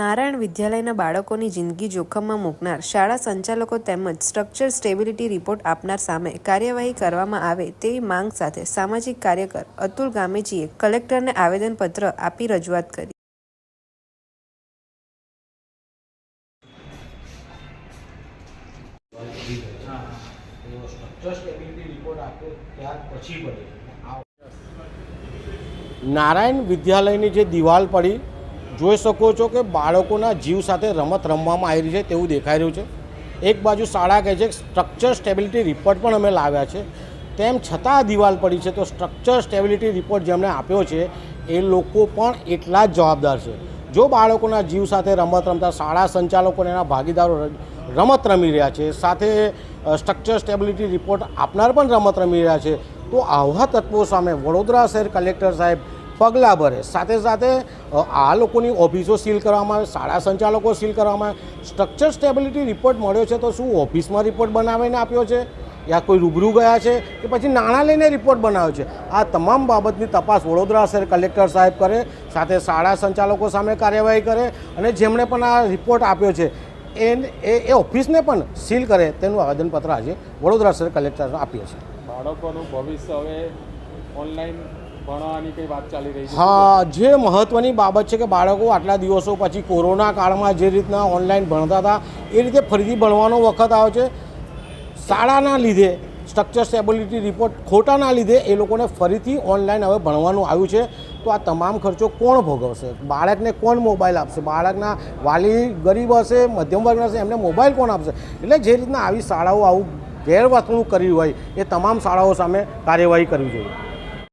નારાયણ વિદ્યાલયના બાળકોની જિંદગી જોખમમાં મૂકનાર. શાળા સંચાલકો તેમજ સ્ટ્રક્ચર સ્ટેબિલિટી રિપોર્ટ આપનાર સામે કાર્યવાહી કરવામાં આવે તેવી માંગ સાથે સામાજિક કાર્યકર અતુલ ગામેજીએ કલેક્ટરને આવેદનપત્ર આપી રજૂઆત કરી. નારાયણ વિદ્યાલયની જે દિવાલ પડી જોઈ શકો છો કે બાળકોના જીવ સાથે રમત રમવામાં આવી રહી છે તેવું દેખાઈ રહ્યું છે. એક બાજુ શાળા કહે છે સ્ટ્રક્ચર સ્ટેબિલિટી રિપોર્ટ પણ અમે લાવ્યા છે. તેમ છતાં દિવાલ પડી છે તો સ્ટ્રક્ચર સ્ટેબિલિટી રિપોર્ટ જેમણે આપ્યો છે એ લોકો પણ એટલા જ જવાબદાર છે. જો બાળકોના જીવ સાથે રમત રમતા શાળા સંચાલકો અને એના ભાગીદારો રમત રમી રહ્યા છે, સાથે સ્ટ્રક્ચર સ્ટેબિલિટી રિપોર્ટ આપનાર પણ રમત રમી રહ્યા છે, તો આવા તત્વો સામે વડોદરા શહેર કલેક્ટર સાહેબ પગલાં ભરે. સાથે સાથે આ લોકોની ઓફિસો સીલ કરવામાં આવે, શાળા સંચાલકો સીલ કરવામાં આવે. સ્ટ્રક્ચર સ્ટેબિલિટી રિપોર્ટ મળ્યો છે તો શું ઓફિસમાં રિપોર્ટ બનાવીને આપ્યો છે? યા કોઈ રૂબરૂ ગયા છે? કે પછી નાણાં લઈને રિપોર્ટ બનાવ્યો છે? આ તમામ બાબતની તપાસ વડોદરા શહેર કલેક્ટર સાહેબ કરે, સાથે શાળા સંચાલકો સામે કાર્યવાહી કરે અને જેમણે પણ આ રિપોર્ટ આપ્યો છે, એને, એ એ ઓફિસને પણ સીલ કરે તેનું આવેદનપત્ર આજે વડોદરા શહેર કલેક્ટર આપીએ છીએ બાળકોનું ભવિષ્ય હવે ઓનલાઈન હા, જે મહત્ત્વની બાબત છે કે બાળકો આટલા દિવસો પછી કોરોના કાળમાં જે રીતના ઓનલાઈન ભણતા હતા, એ રીતે ફરીથી ભણવાનો વખત આવ્યો છે. શાળાના લીધે સ્ટ્રક્ચર સ્ટેબિલિટી રિપોર્ટ ખોટાના લીધે એ લોકોને ફરીથી ઓનલાઈન હવે ભણવાનું આવ્યું છે. તો આ તમામ ખર્ચો કોણ ભોગવશે? બાળકને કોણ મોબાઈલ આપશે? બાળકના વાલી ગરીબ હશે, મધ્યમ વર્ગના હશે, એમને મોબાઈલ કોણ આપશે? એટલે જે રીતના આવી શાળાઓ આવું ગેરવર્તણૂક કરી હોય, એ તમામ શાળાઓ સામે કાર્યવાહી કરવી જોઈએ.